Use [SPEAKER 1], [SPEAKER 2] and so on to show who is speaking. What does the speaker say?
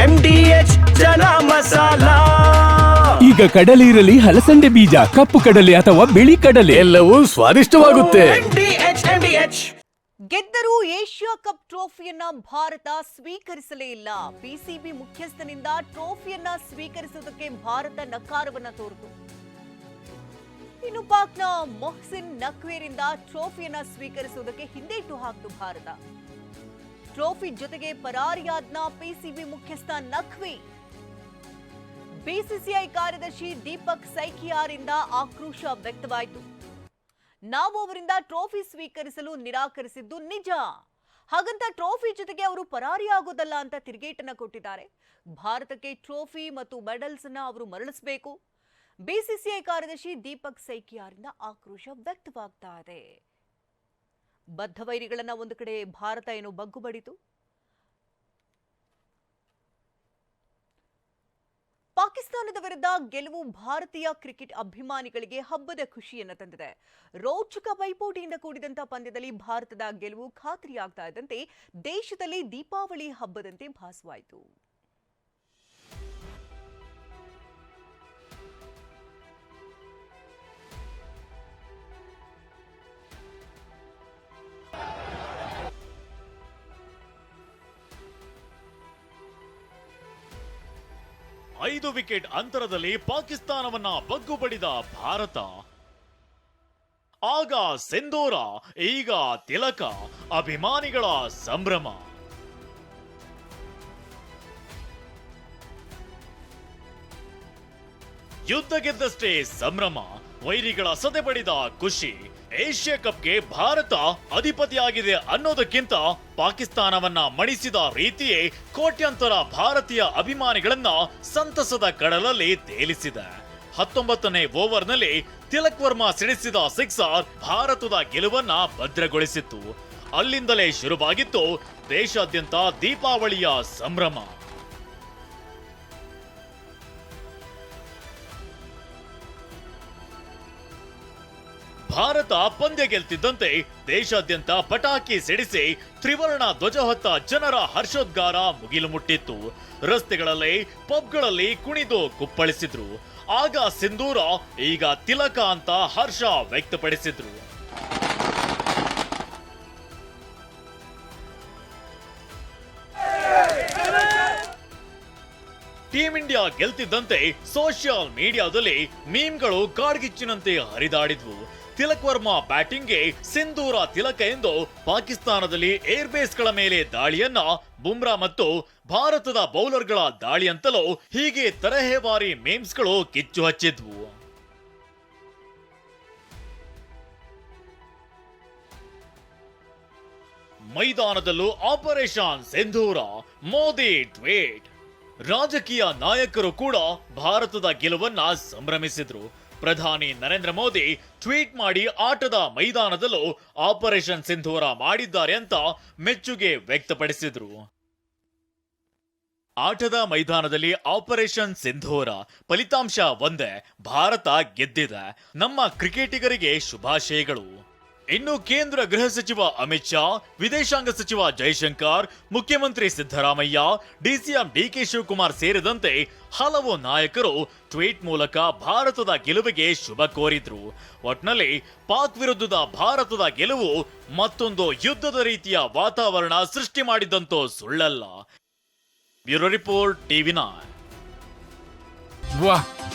[SPEAKER 1] M D H chana masala.
[SPEAKER 2] ಈಗ ಕಡಲೆ ಇರಲಿ ಹಲಸಂಡೆ ಬೀಜ ಕಪ್ಪು ಕಡಲೆ ಅಥವಾ ಬಿಳಿ ಕಡಲೆ.
[SPEAKER 3] ಎಲ್ಲವೂ ಸ್ವಾದಿಷ್ಟವಾಗುತ್ತೆ.
[SPEAKER 1] M D H M D H
[SPEAKER 4] ಗೆದ್ದರೂ Asia cup ಟ್ರೋಫಿಯನ್ನ ಭಾರತ ಸ್ವೀಕರಿಸಲೇ ಇಲ್ಲ. ಪಿಸಿಬಿ ಮುಖ್ಯಸ್ಥನಿಂದ ಟ್ರೋಫಿಯನ್ನ ಸ್ವೀಕರಿಸುವುದಕ್ಕೆ ಭಾರತ ನಕಾರವನ್ನ ತೋರಿತು. ಇನ್ನು ಪಾಕ್ನ ಮೊಹ್ಸಿನ್ ನಕ್ವೇರಿಂದ ಟ್ರೋಫಿಯನ್ನ ಸ್ವೀಕರಿಸುವುದಕ್ಕೆ ಹಿಂದೇಟು ಹಾಕಿತು ಭಾರತ. ಟ್ರೋಫಿ ಜೊತೆಗೆ ಪರಾರಿಯಾದ್ನ ಪಿಸಿಬಿ ಮುಖ್ಯಸ್ಥ ನಖ್ವಿ. ಬಿಸಿಸಿಐ ಕಾರ್ಯದರ್ಶಿ ದೀಪಕ್ ಸೈಕಿಯಾರಿಂದ ಆಕ್ರೋಶ ವ್ಯಕ್ತವಾಯಿತು. ನಾವು ಅವರಿಂದ ಟ್ರೋಫಿ ಸ್ವೀಕರಿಸಲು ನಿರಾಕರಿಸಿದ್ದು ನಿಜ. ಹಾಗಂತ ಟ್ರೋಫಿ ಜೊತೆಗೆ ಅವರು ಪರಾರಿಯಾಗೋದಲ್ಲ ಅಂತ ತಿರುಗೇಟನ್ನ ಕೊಟ್ಟಿದ್ದಾರೆ. ಭಾರತಕ್ಕೆ ಟ್ರೋಫಿ ಮತ್ತು ಮೆಡಲ್ಸ್ ಅನ್ನ ಅವರು ಮರಳಿಸಬೇಕು. ಬಿಸಿಸಿಐ ಕಾರ್ಯದರ್ಶಿ ದೀಪಕ್ ಸೈಕಿಯಾರಿಂದ ಆಕ್ರೋಶ ವ್ಯಕ್ತವಾಗ್ತಾ ಇದೆ. ಬದ್ಧ ವೈರಿಗಳನ್ನ ಒಂದು ಕಡೆ ಭಾರತ ಏನು ಬಗ್ಗು ಬಡಿತು? ಪಾಕಿಸ್ತಾನದ ವಿರುದ್ಧ ಗೆಲುವು ಭಾರತೀಯ ಕ್ರಿಕೆಟ್ ಅಭಿಮಾನಿಗಳಿಗೆ ಹಬ್ಬದ ಖುಷಿಯನ್ನು ತಂದಿದೆ. ರೋಚಕ ಪೈಪೋಟಿಯಿಂದ ಕೂಡಿದಂತ ಪಂದ್ಯದಲ್ಲಿ ಭಾರತದ ಗೆಲುವು ಖಾತ್ರಿಯಾಗ್ತಾ ಇದ್ದಂತೆ ದೇಶದಲ್ಲಿ ದೀಪಾವಳಿ ಹಬ್ಬದಂತೆ ಭಾಸವಾಯಿತು.
[SPEAKER 5] ಐದು ವಿಕೆಟ್ ಅಂತರದಲ್ಲಿ ಪಾಕಿಸ್ತಾನವನ್ನ ಬಗ್ಗುಬಡಿದ ಭಾರತ. ಆಗ ಸೆಂದೂರ ಈಗ ತಿಲಕ, ಅಭಿಮಾನಿಗಳ ಸಂಭ್ರಮ. ಯುದ್ಧ ಗೆದ್ದಷ್ಟೇ ಸಂಭ್ರಮ. ವೈರಿಗಳ ಸದೆ ಬಡಿದ ಖುಷಿ. ಏಷ್ಯಾ ಕಪ್ಗೆ ಭಾರತ ಅಧಿಪತಿಯಾಗಿದೆ ಅನ್ನೋದಕ್ಕಿಂತ ಪಾಕಿಸ್ತಾನವನ್ನ ಮಣಿಸಿದ ರೀತಿಯೇ ಕೋಟ್ಯಂತರ ಭಾರತೀಯ ಅಭಿಮಾನಿಗಳನ್ನ ಸಂತಸದ ಕಡಲಲ್ಲಿ ತೇಲಿಸಿದೆ. ಹತ್ತೊಂಬತ್ತನೇ ಓವರ್ನಲ್ಲಿ ತಿಲಕ್ ವರ್ಮಾ ಸಿಡಿಸಿದ ಸಿಕ್ಸರ್ ಭಾರತದ ಗೆಲುವನ್ನ ಭದ್ರಗೊಳಿಸಿತ್ತು. ಅಲ್ಲಿಂದಲೇ ಶುರುವಾಗಿತ್ತು ದೇಶಾದ್ಯಂತ ದೀಪಾವಳಿಯ ಸಂಭ್ರಮ. ಭಾರತ ಪಂದ್ಯ ಗೆಲ್ತಿದ್ದಂತೆ ದೇಶಾದ್ಯಂತ ಪಟಾಕಿ ಸಿಡಿಸಿ ತ್ರಿವರ್ಣ ಧ್ವಜ ಹೊತ್ತ ಜನರ ಹರ್ಷೋದ್ಗಾರ ಮುಗಿಲು ಮುಟ್ಟಿತ್ತು. ರಸ್ತೆಗಳಲ್ಲಿ ಪಬ್ಗಳಲ್ಲಿ ಕುಣಿದು ಕುಪ್ಪಳಿಸಿದ್ರು. ಆಗ ಸಿಂಧೂರ ಈಗ ತಿಲಕ ಅಂತ ಹರ್ಷ ವ್ಯಕ್ತಪಡಿಸಿದ್ರು. ಟೀಂ ಇಂಡಿಯಾ ಗೆಲ್ತಿದ್ದಂತೆ ಸೋಷಿಯಲ್ ಮೀಡಿಯಾದಲ್ಲಿ ಮೀಮ್ಗಳು ಕಾಡ್ಗಿಚ್ಚಿನಂತೆ ಹರಿದಾಡಿದ್ವು. ತಿಲಕ್ ವರ್ಮಾ ಬ್ಯಾಟಿಂಗ್ಗೆ ಸಿಂಧೂರ ತಿಲಕ ಎಂದು ಪಾಕಿಸ್ತಾನದಲ್ಲಿ ಏರ್ ಬೇಸ್ಗಳ ಮೇಲೆ ದಾಳಿಯನ್ನ ಬುಮ್ರಾ ಮತ್ತು ಭಾರತದ ಬೌಲರ್ಗಳ ದಾಳಿ ಅಂತಲೂ ಹೀಗೆ ತರಹೇವಾರಿ ಮೇಮ್ಸ್ಗಳು ಕಿಚ್ಚು ಹಚ್ಚಿದ್ವು. ಮೈದಾನದಲ್ಲೂ ಆಪರೇಷನ್ ಸಿಂಧೂರ, ಮೋದಿ ಟ್ವೀಟ್. ರಾಜಕೀಯ ನಾಯಕರು ಕೂಡ ಭಾರತದ ಗೆಲುವನ್ನ ಸಂಭ್ರಮಿಸಿದ್ರು. ಪ್ರಧಾನಿ ನರೇಂದ್ರ ಮೋದಿ ಟ್ವೀಟ್ ಮಾಡಿ ಆಟದ ಮೈದಾನದಲ್ಲೂ ಆಪರೇಷನ್ ಸಿಂಧೂರ ಮಾಡಿದ್ದಾರೆ ಅಂತ ಮೆಚ್ಚುಗೆ ವ್ಯಕ್ತಪಡಿಸಿದ್ರು. ಆಟದ ಮೈದಾನದಲ್ಲಿ ಆಪರೇಷನ್ ಸಿಂಧೂರ ಫಲಿತಾಂಶ ಒಂದೇ, ಭಾರತ ಗೆದ್ದಿದೆ. ನಮ್ಮ ಕ್ರಿಕೆಟಿಗರಿಗೆ ಶುಭಾಶಯಗಳು. ಇನ್ನು ಕೇಂದ್ರ ಗೃಹ ಸಚಿವ ಅಮಿತ್ ಶಾ, ವಿದೇಶಾಂಗ ಸಚಿವ ಜೈಶಂಕರ್, ಮುಖ್ಯಮಂತ್ರಿ ಸಿದ್ದರಾಮಯ್ಯ ಡಿಸಿಎಂ ಡಿಕೆ ಶಿವಕುಮಾರ್ ಸೇರಿದಂತೆ ಹಲವು ನಾಯಕರು ಟ್ವೀಟ್ ಮೂಲಕ ಭಾರತದ ಗೆಲುವಿಗೆ ಶುಭ ಕೋರಿದ್ರು. ಒಟ್ನಲ್ಲಿ ಪಾಕ್ ವಿರುದ್ಧದ ಭಾರತದ ಗೆಲುವು ಮತ್ತೊಂದು ಯುದ್ಧದ ರೀತಿಯ ವಾತಾವರಣ ಸೃಷ್ಟಿ ಮಾಡಿದ್ದಂತೂ ಸುಳ್ಳಲ್ಲ. ಬ್ಯೂರೋ ರಿಪೋರ್ಟ್ ಟಿವಿ ನೈನ್
[SPEAKER 2] ವಾಹ್